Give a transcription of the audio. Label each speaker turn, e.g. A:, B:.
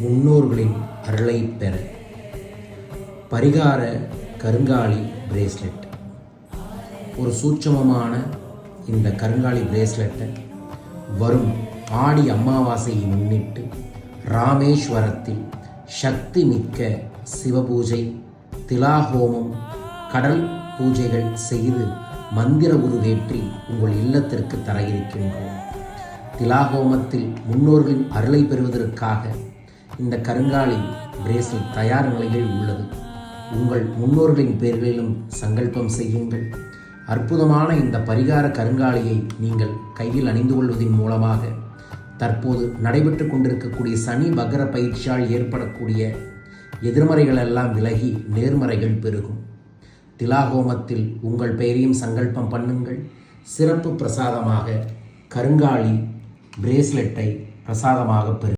A: முன்னோர்களின் அருளை பெற. பரிகார கருங்காலி பிரேஸ்லெட் ஒரு சூட்சமமான இந்த கருங்காலி பிரேஸ்லெட்டை வரும் ஆடி அமாவாசையை முன்னிட்டு ராமேஸ்வரத்தில் சக்தி மிக்க சிவபூஜை திலாஹோமம் கடல் பூஜைகள் செய்து மந்திர உருவேற்றி உங்கள் இல்லத்திற்கு தர இருக்கின்றோம். திலாகோமத்தில் முன்னோர்களின் அருளை பெறுவதற்காக இந்த கருங்காலி பிரேஸ்லெட் தயார் நிலையில் உள்ளது. உங்கள் முன்னோர்களின் பேர்களிலும் சங்கல்பம் செய்யுங்கள். அற்புதமான இந்த பரிகார கருங்காலியை நீங்கள் கையில் அணிந்து கொள்வதன் மூலமாக தற்போது நடைபெற்று கொண்டிருக்கக்கூடிய சனி பகர பயிற்சியால் ஏற்படக்கூடிய எதிர்மறைகள் எல்லாம் விலகி நேர்மறைகள் பெருகும். திலாகோமத்தில் உங்கள் பெயரையும் சங்கல்பம் பண்ணுங்கள். சிறப்பு பிரசாதமாக கருங்காலி பிரேஸ்லெட்டை பிரசாதமாக பெறு